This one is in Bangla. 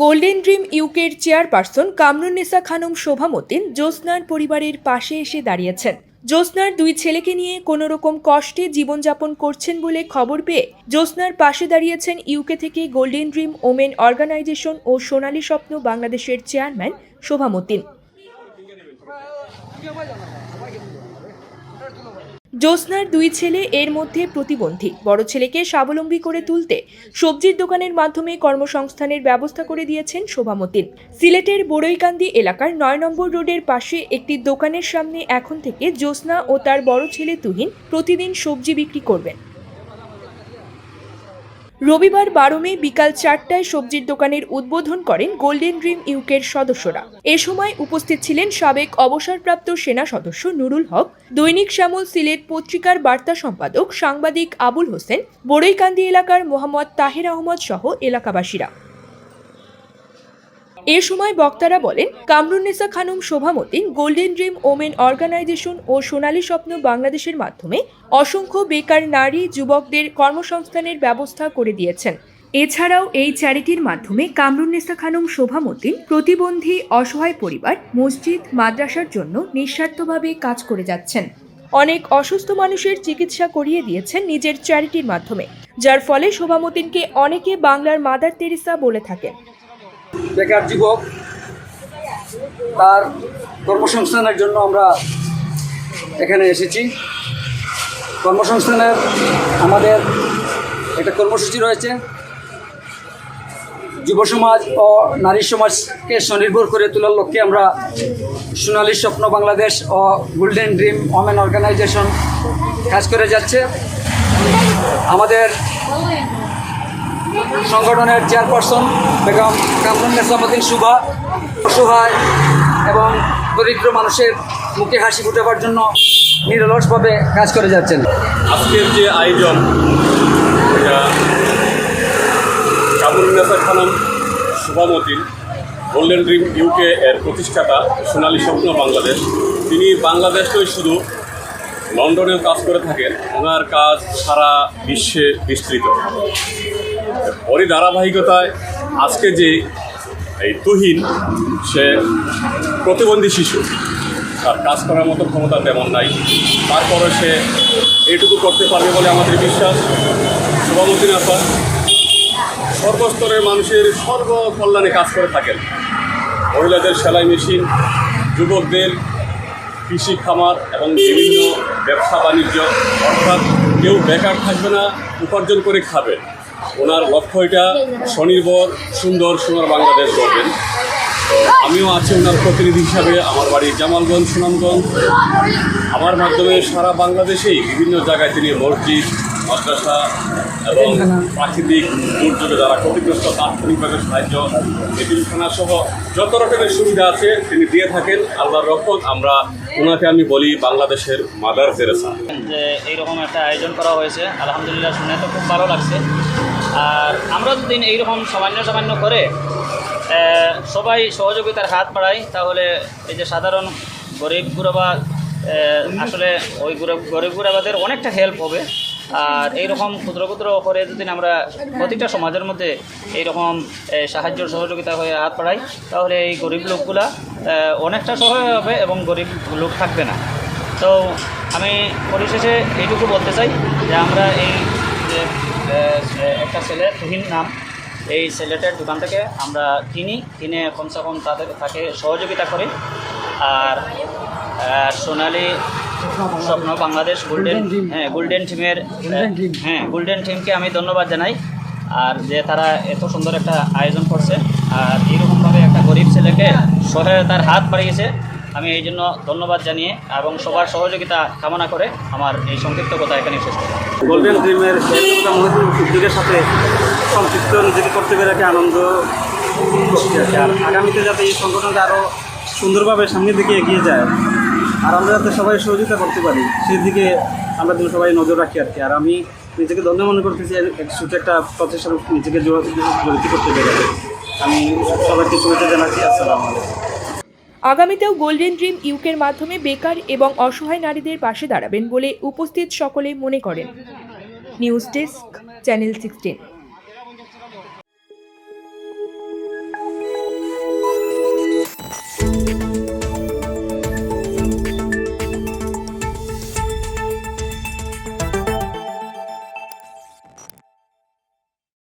গোল্ডেন ড্রিম ইউকের চেয়ারপারসন কামরুন্নেসা খানম শোভামতিন জ্যোৎস্নার পরিবারের পাশে এসে দাঁড়িয়েছেন। জ্যোৎস্নার দুই ছেলেকে নিয়ে কোনো রকম কষ্টে জীবনযাপন করছেন বলে খবর পেয়ে জ্যোৎস্নার পাশে দাঁড়িয়েছেন ইউকে থেকে গোল্ডেন ড্রিম ওমেন অর্গানাইজেশন ও সোনালী স্বপ্ন বাংলাদেশের চেয়ারম্যান শোভামতিন। জ্যোৎস্নার দুই ছেলে এর মধ্যে প্রতিবন্ধী। বড় ছেলেকে স্বাবলম্বী করে তুলতে সবজির দোকানের মাধ্যমে কর্মসংস্থানের ব্যবস্থা করে দিয়েছেন শোভামতিন। সিলেটের বড়ইকান্দি এলাকার নয় নম্বর রোডের পাশে একটি দোকানের সামনে এখন থেকে জ্যোৎস্না ও তার বড় ছেলে তুহিন প্রতিদিন সবজি বিক্রি করবেন। রবিবার বারো মে বিকাল চারটায় সবজির দোকানের উদ্বোধন করেন গোল্ডেন ড্রিম ইউকের সদস্যরা। এ সময় উপস্থিত ছিলেন সাবেক অবসরপ্রাপ্ত সেনা সদস্য নুরুল হক, দৈনিক শ্যামল সিলেট পত্রিকার বার্তা সম্পাদক সাংবাদিক আবুল হোসেন, বড়ইকান্দি এলাকার মোহাম্মদ তাহের আহমদ সহ এলাকাবাসীরা। এ সময় বক্তারা বলেন Kamrunnesa Khanam Shobhamatin golden dream women organisation ও সোনালী স্বপ্ন বাংলাদেশের মাধ্যমে অসংখ্য বেকার নারী, যুবকদের কর্মসংস্থানের ব্যবস্থা করে দিয়েছেন। এছাড়াও এই চ্যারিটির মাধ্যমে কামরুন্নেসা খানম শোভামতিন প্রতিবন্ধী অসহায় পরিবার, মসজিদ, মাদ্রাসার জন্য নিঃস্বার্থভাবে কাজ করে যাচ্ছেন। অনেক অসুস্থ মানুষের চিকিৎসা করিয়ে দিয়েছেন নিজের চ্যারিটির মাধ্যমে, যার ফলে শোভামতিনকে অনেকে বাংলার মাদার তেরেসা বলে থাকেন। বেকার যুবক, তার কর্মসংস্থানের জন্য আমরা এখানে এসেছি। কর্মসংস্থানের আমাদের একটা কর্মসূচি রয়েছে। যুব সমাজ ও নারী সমাজকে স্বনির্ভর করে তোলার লক্ষ্যে আমরা সোনালী স্বপ্ন বাংলাদেশ ও গোল্ডেন ড্রিম ওমেন অর্গানাইজেশন কাজ করে যাচ্ছে। আমাদের সংগঠনের চেয়ারপারসন বেগম কামরুন নেসামুদ্দিন সুভা, অসহায় এবং দরিদ্র মানুষের মুখে হাসি ফুটাবার জন্য নিরলসভাবে কাজ করে যাচ্ছেন। আজকের যে আয়োজন, এটা Khanam Shubhamatin golden dream UK এর প্রতিষ্ঠাতা সোনালী স্বপ্ন বাংলাদেশ। তিনি বাংলাদেশে শুধু লন্ডনেও কাজ করে থাকেন, ওনার কাজ সারা বিশ্বে বিস্তৃত। ওরই ধারাবাহিকতায় আজকে যে এই তুহিন, সে প্রতিবন্ধী শিশু। তার কাজ করার মতো ক্ষমতা তেমন নাই। তারপরে সে এইটুকু করতে পারবে বলে আমাদের বিশ্বাস। শুভামুদ্দিন আসাদ সর্বস্তরের মানুষের সর্বকল্যাণে কাজ করে থাকেন। মহিলাদের সেলাই মেশিন, যুবকদের কৃষি খামার এবং বিভিন্ন ব্যবসা বাণিজ্য, অর্থাৎ কেউ বেকার থাকবে না, উপার্জন করে খাবে। ওনার লক্ষ্য এটা, স্বনির্ভর, সুন্দর, সোনার বাংলাদেশ গড়বেন। আমিও আছি ওনার প্রতিনিধি হিসাবে, আমার বাড়ি জামালগঞ্জ, সুনামগঞ্জ। আমার মাধ্যমে সারা বাংলাদেশেই বিভিন্ন জায়গায় তিনি মসজিদ, মাদ্রাসা এবং প্রাকৃতিক দুর্যোগে যারা ক্ষতিগ্রস্ত, তাৎক্ষণিকভাবে সাহায্য এতিমখানা সহ যত রকমের সুবিধা আছে তিনি দিয়ে থাকেন। আল্লাহর রক্ষণ আমরা ওনাকে আমি বলি বাংলাদেশের মাদার জেরেসা। যে এইরকম একটা আয়োজন করা হয়েছে, আলহামদুলিল্লাহ শুনে তো খুব ভালো লাগছে। আর আমরা যদি এইরকম সামান্য সামান্য করে সবাই সহযোগিতার হাত বাড়াই, তাহলে এই যে সাধারণ গরিব গুরাবা আসলে ওই গরিব গরিব গুরাবাদের অনেকটা হেল্প হবে। আর এইরকম ক্ষুদ্র ক্ষুদ্র করে যদি আমরা প্রতিটা সমাজের মধ্যে এইরকম সাহায্য সহযোগিতা হয়ে হাত পাড়াই তাহলে এই গরিব লোকগুলা অনেকটা সহায় হবে এবং গরিব লোক থাকবে না। তো আমি পরিশেষে এইটুকু বলতে চাই যে আমরা এই যে একটা ছেলে তুহিন নাম, এই ছেলেটার দোকান থেকে আমরা কিনি, কিনে কমসে কম তাদের, তাকে সহযোগিতা করি। আর সোনালি স্বপ্ন বাংলাদেশ গোল্ডেন হ্যাঁ গোল্ডেন টিমের হ্যাঁ গোল্ডেন টিমকে আমি ধন্যবাদ জানাই। আর যে তারা এত সুন্দর একটা আয়োজন করছে আর এইরকমভাবে একটা গরিব ছেলেকে সহায়তার হাত বাড়িয়েছে আমি এই জন্য ধন্যবাদ জানিয়ে এবং সবার সহযোগিতা কামনা করে আমার এই সংক্ষিপ্ত কথা এখানে শেষ করি গোল্ডেন ড্রিমের উদ্যোগের সাথে সংক্ষিপ্ত নিজেকে করতে পেরে একটা আনন্দ আর আগামীতে যাতে এই সংগঠনটা আরও সুন্দরভাবে সামনের দিকে এগিয়ে যায়। আর আমরা যাতে সবাই সহযোগিতা করতে পারি। সেই দিকে আমরা যেন সবাই নজর রাখি আর কি। আর আমি নিজেকে ধন্য মনে করতেছি এক ছোটো একটা প্রচেষ্টার নিজেকে জড়- জড়িত করতে পেরে আমি সবাইকে শুভেচ্ছা জানাচ্ছি। আসসালামু আগামীতেও গোল্ডেন ড্রিম ইউকের মাধ্যমে বেকার এবং অসহায় নারীদের পাশে দাঁড়াবেন বলে উপস্থিত সকলে মনে করেন। News desk channel sixteen